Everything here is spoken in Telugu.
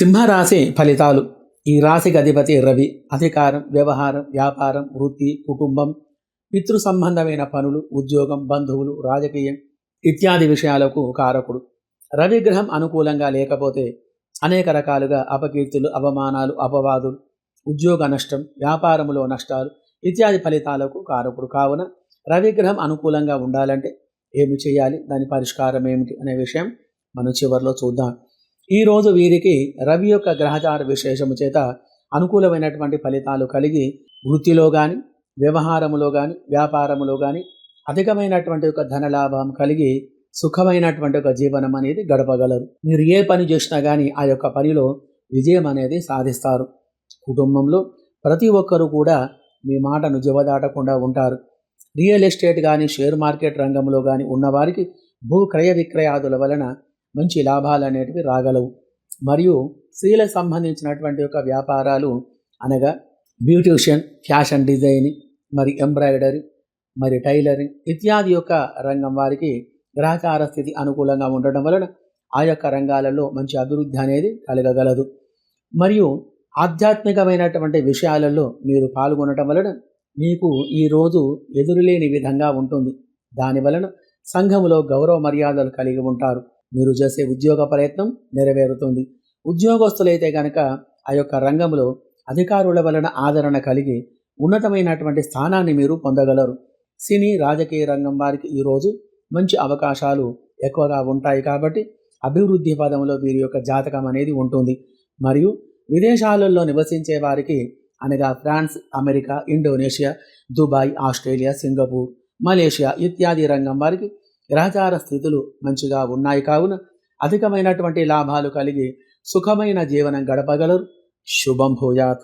సింహరాశి ఫలితాలు. ఈ రాశికి అధిపతి రవి. అధికారం వ్యవహారం వ్యాపారం వృత్తి కుటుంబం పితృ సంబంధమైన పనులు ఉద్యోగం బంధువులు రాజకీయం ఇత్యాది విషయాలకు కారకుడు. రవి గ్రహం అనుకూలంగా లేకపోతే అనేక రకాలుగా అపకీర్తులు అవమానాలు అపవాదులు ఉద్యోగ నష్టం వ్యాపారములో నష్టాలు ఇత్యాది ఫలితాలకు కారకుడు. కావున రవిగ్రహం అనుకూలంగా ఉండాలంటే ఏమి చేయాలి? దాని పరిష్కారం ఏమిటి? అనే విషయం మనం చివరిలో చూద్దాం. ఈరోజు వీరికి రవి యొక్క గ్రహచార విశేషము చేత అనుకూలమైనటువంటి ఫలితాలు కలిగి వృత్తిలో కానీ వ్యవహారములో కానీ వ్యాపారములో కానీ అధికమైనటువంటి ఒక ధనలాభం కలిగి సుఖమైనటువంటి ఒక జీవనం అనేది గడపగలరు. మీరు ఏ పని చేసినా కానీ ఆ యొక్క పనిలో విజయం అనేది సాధిస్తారు. కుటుంబంలో ప్రతి ఒక్కరూ కూడా మీ మాటను జీవదాటకుండా ఉంటారు. రియల్ ఎస్టేట్ కానీ షేర్ మార్కెట్ రంగంలో కానీ ఉన్నవారికి భూ క్రయ విక్రయాదుల వలన మంచి లాభాలు అనేటివి రాగలవు. మరియు స్త్రీలకు సంబంధించినటువంటి యొక్క వ్యాపారాలు అనగా బ్యూటిషియన్ ఫ్యాషన్ డిజైనింగ్ మరి ఎంబ్రాయిడరీ మరి టైలరింగ్ ఇత్యాది యొక్క రంగం వారికి గ్రహచార స్థితి అనుకూలంగా ఉండడం వలన ఆ యొక్క రంగాలలో మంచి అభివృద్ధి అనేది కలగగలదు. మరియు ఆధ్యాత్మికమైనటువంటి విషయాలలో మీరు పాల్గొనడం వలన మీకు ఈరోజు ఎదురులేని విధంగా ఉంటుంది. దాని వలన సంఘములో గౌరవ మర్యాదలు కలిగి ఉంటారు. మీరు చేసే ఉద్యోగ ప్రయత్నం నెరవేరుతుంది. ఉద్యోగస్తులైతే కనుక ఆ యొక్క రంగంలో అధికారుల వలన ఆదరణ కలిగి ఉన్నతమైనటువంటి స్థానాన్ని మీరు పొందగలరు. సినీ రాజకీయ రంగం వారికి ఈరోజు మంచి అవకాశాలు ఎక్కువగా ఉంటాయి కాబట్టి అభివృద్ధి పదంలో వీరి యొక్క జాతకం అనేది ఉంటుంది. మరియు విదేశాలలో నివసించే వారికి అనగా France America Indonesia Dubai Australia Singapore Malaysia ఇత్యాది రంగం వారికి గ్రహచార స్థితులు మంచిగా ఉన్నాయి కావున అధికమైనటువంటి లాభాలు కలిగి సుఖమైన జీవనం గడపగలరు. శుభం భూయాత్.